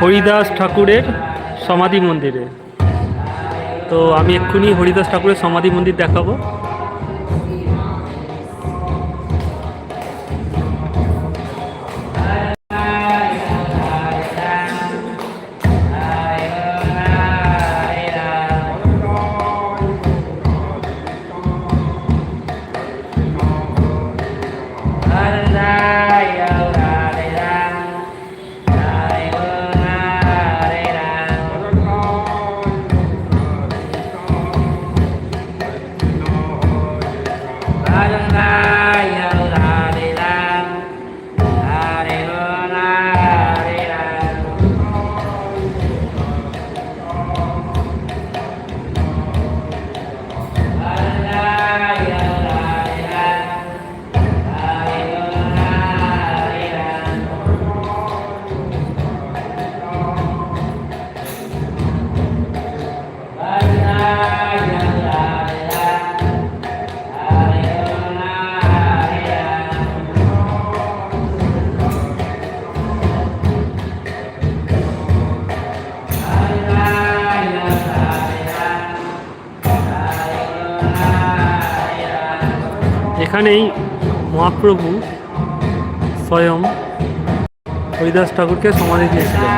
হরিদাস ঠাকুরের সমাধি মন্দিরে। তো আমি এক্ষুনি হরিদাস ঠাকুরের সমাধি মন্দির দেখাবো। এখানেই মহাপ্রভু স্বয়ং হরিদাস ঠাকুরকে সমাধি দিয়েছিলেন।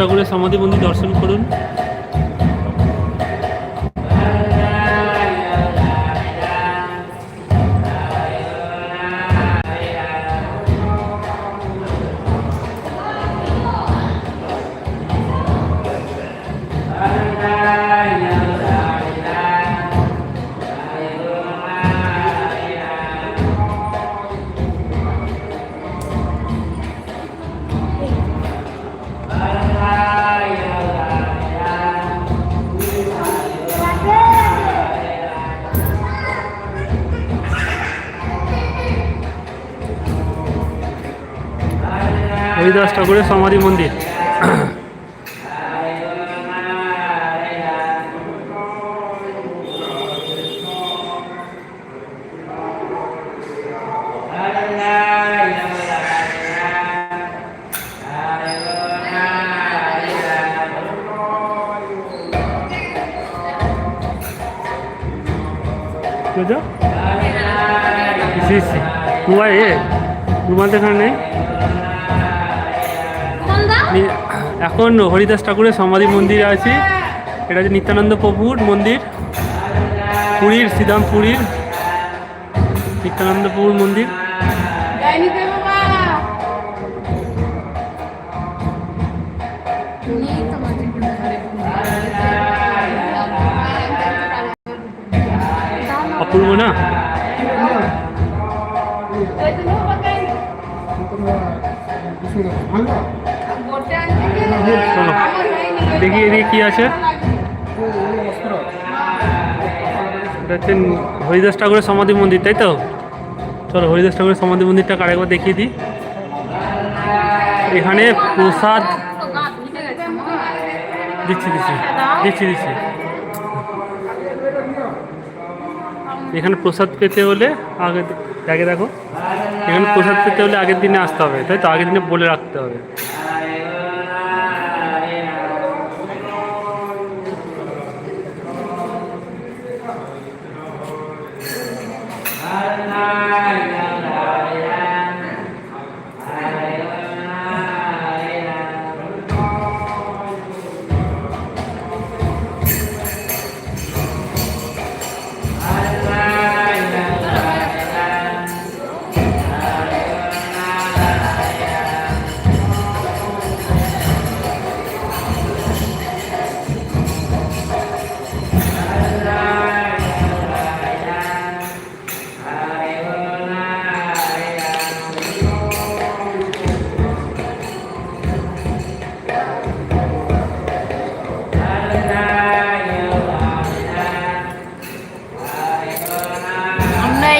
ঠাকুরের সমাধি মন্দির দর্শন করুন। হরিদাস ঠাকুরের সমাধি মন্দির। বুঝো? এ রুমাল দেখানো নেই? এখন হরিদাস ঠাকুরের সমাধি মন্দিরে আছি। এটা হচ্ছে নিত্যানন্দ প্রভুর মন্দির, পুরীর শ্রীধাম পুরীর নিত্যানন্দ প্রভুর মন্দির। অপূর্ব না? চলো দেখি এদিকে কি আছে? হরিদাস ঠাকুরের সমাধি মন্দির, তাই তো? চলো হরিদাস ঠাকুরের সমাধি মন্দিরটা আরেকবার দেখিয়ে দিই। এখানে প্রসাদ দিচ্ছি দিচ্ছি দিচ্ছি দিচ্ছি। এখানে প্রসাদ পেতে হলে আগে আগে দেখো। এখানে প্রসাদ পেতে হলে আগের দিনে আসতে হবে, তাই তো? আগের দিনে বলে রাখতে হবে।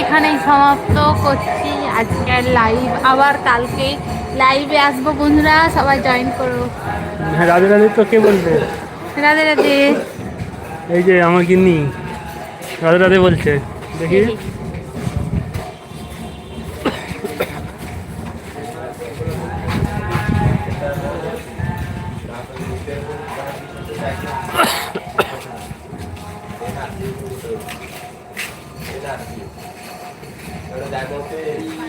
সমাপ্ত করছি আজকের লাইভ আবার কালকে লাইভে আসব বন্ধুরা সবাই জয়েন করো। হ্যাঁ রাধে রাধে তো কে বলবে? রাধে রাধে। এই যে আমার গিন্নি রাধে রাধে বলছে। দেখি।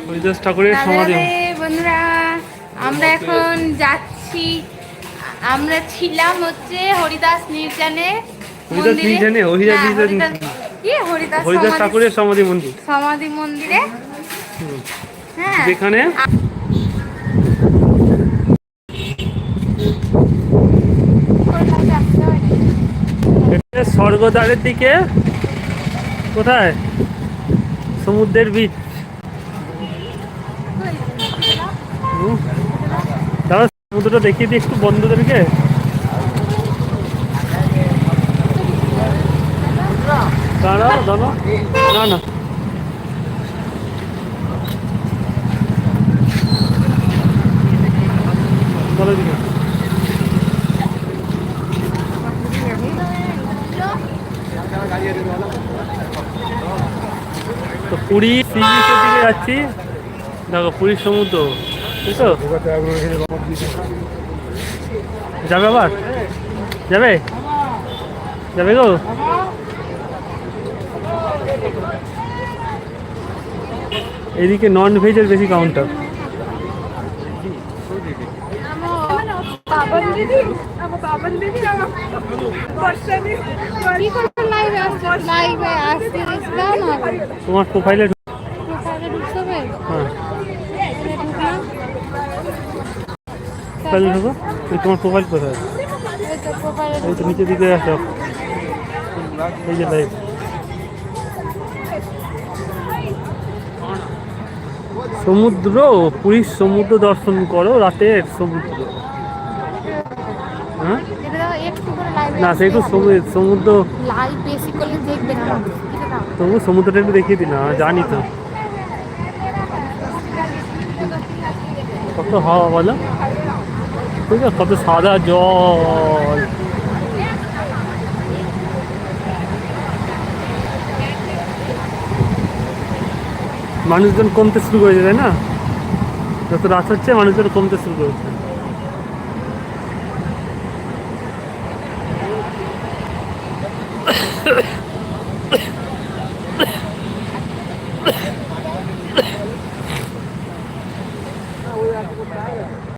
হরিদাস ঠাকুরের সমাধি। বন্ধুরা আমরা এখন যাচ্ছি। আমরা ছিলাম হচ্ছে হরিদাস নির্জানে হরিদাস। নির্জানে? হরিদাস হ্যাঁ, হরিদাস- ঠাকুরের সমাধি মন্দির। সমাধি মন্দিরে? হ্যাঁ। যেখানে স্বর্গদ্বারের দিকে কোথায়? সমুদ্রের বীচ। দাদা সমুদ্রটা দেখিয়ে দিই একটু বন্ধুদেরকে। দাঁড়াও দাঁড়াও। না না। দিকে তো পুরী সি বিচের দিকে যাচ্ছি। দেখো, পুরীর সমুদ্র যাবে আবার? যাবে? যাবে গো? এদিকে নন ভেজের বেশি কাউন্টার লাইভে আসতে দিছিলাম না তোমার প্রোফাইলে হ্যাঁ। তোমার প্রোফাইল কোথায়? এই তো নিচের দিকে আসো। এই যে লাইভ সমুদ্র পুরীর সমুদ্র দর্শন করো রাতের সমুদ্র। হ্যাঁ? এটা একটু করে লাইভে সমুদ্র লাইভ বেশি করলে দেখবে না। তবু সমুদ্রটা একটু দেখিয়ে দিন না জানি তো। কত হাওয়া বলো? ঠিক আছে কত সাদা জল। মানুষজন কমতে শুরু করেছে তাই না? যত রাত হচ্ছে মানুষজন কমতে শুরু করেছে।